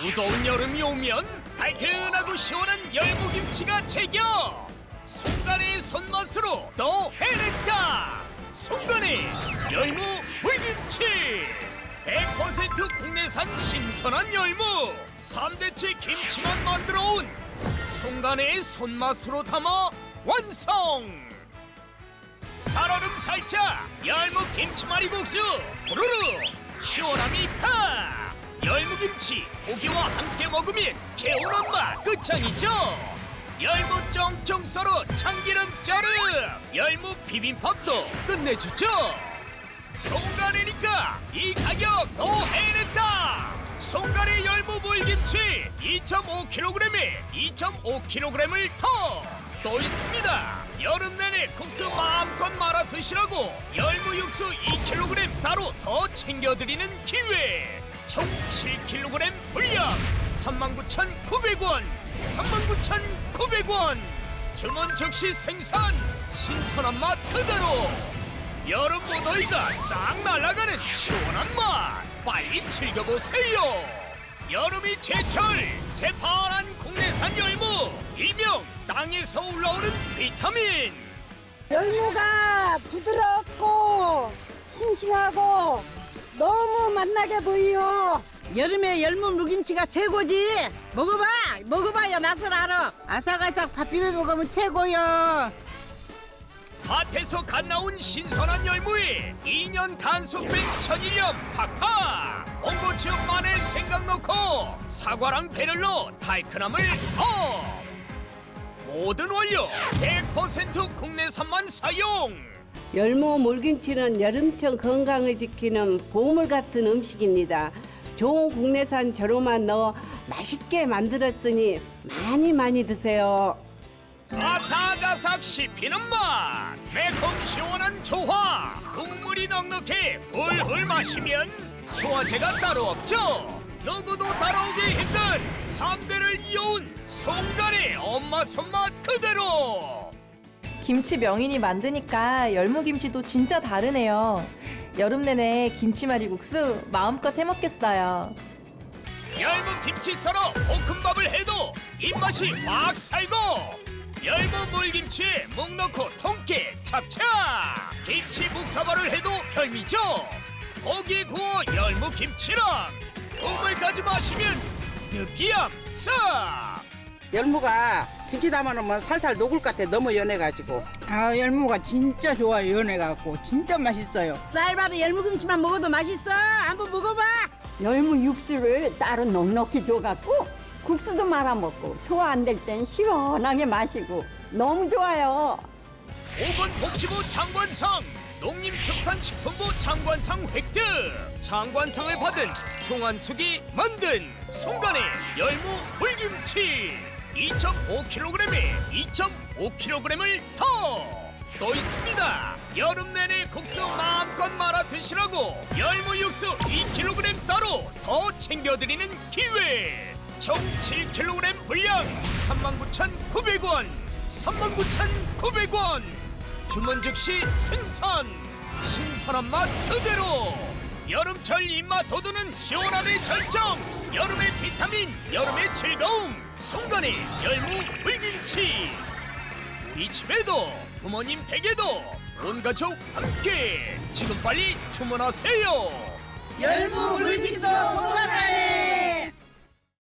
무더운 여름이 오면 달큰하고 시원한 열무김치가 제격 송간의 손맛으로 또 해냈다! 송간의 열무 불김치! 100% 국내산 신선한 열무! 3대째 김치만 만들어 온 송간의 손맛으로 담아 완성! 살얼음 살짝 열무 김치말이국수! 후루루 시원함이 팍 열무김치 고기와 함께 먹으면 개운한 맛 끝장이죠. 열무 쫑쫑 썰어 참기름 자르 열무 비빔밥도 끝내주죠. 송가래니까 이 가격 더 해냈다. 송가래 열무 물김치 2.5kg에 2.5kg을 더 또 있습니다. 여름 내내 국수 마음껏 말아 드시라고 열무 육수 2kg 따로 더 챙겨드리는 기회 총 7kg 분량 39,900원 39,900원. 주문 즉시 생산 신선한 맛 그대로. 여름 무더위가 싹 날아가는 시원한 맛. 빨리 즐겨보세요. 여름이 제철 새파란 국내산 열무 일명 땅에서 올라오는 비타민. 열무가 부드럽고 싱싱하고 너무 맛나게 보여. 여름에 열무 물김치가 최고지. 먹어봐, 먹어봐야 맛을 알아. 아삭아삭 밥 비벼 먹으면 최고요. 밭에서 갓 나온 신선한 열무에 2년 간숙된 천일염 팍팍 홍고추 마늘 생강 넣고 사과랑 배를 넣어 달큰함을 업 모든 원료 100% 국내산만 사용 열무 물김치는 여름철 건강을 지키는 보물 같은 음식입니다. 좋은 국내산 재료만 넣어 맛있게 만들었으니 많이 많이 드세요. 아삭아삭 씹히는 맛 매콤 시원한 조화 국물이 넉넉해 훌훌 마시면 소화제가 따로 없죠 누구도 따라오기 힘든 삼대를 이어온 송간의 엄마 손맛 그대로 김치 명인이 만드니까 열무김치도 진짜 다르네요. 여름 내내 김치말이국수 마음껏 해먹겠어요. 열무 김치 썰어 볶음밥을 해도 입맛이 확 살고 열무 물김치에 묵 넣고 통깨 잡채 김치 묵사발을 해도 별미죠 고기 구워 열무 김치랑 국물까지 마시면 느끼함 싹 열무가 김치 담아놓으면 살살 녹을 것 같아 너무 연해가지고 아, 열무가 진짜 좋아요. 연해갖고 진짜 맛있어요. 쌀밥에 열무김치만 먹어도 맛있어. 한번 먹어봐. 열무 육수를 따로 넉넉히 줘갖고 국수도 말아 먹고 소화 안 될 땐 시원하게 마시고 너무 좋아요. 5번 복지부 장관상 농림축산식품부 장관상 획득 장관상을 받은 송한숙이 만든 송간의 열무 물김치 2.5kg에 2.5kg을 더! 또 있습니다. 여름 내내 국수 마음껏 말아 드시라고 열무 육수 2kg 따로 더 챙겨드리는 기회! 총 7kg 분량 39,900원! 39,900원! 주문 즉시 생산 신선한 맛 그대로 여름철 입맛 돋우는 시원함의 절정. 여름의 비타민 여름의 즐거움. 송간의 열무 물김치. 우리 집에도 부모님 댁에도 온 가족 함께. 지금 빨리 주문하세요. 열무 물김치 송가나의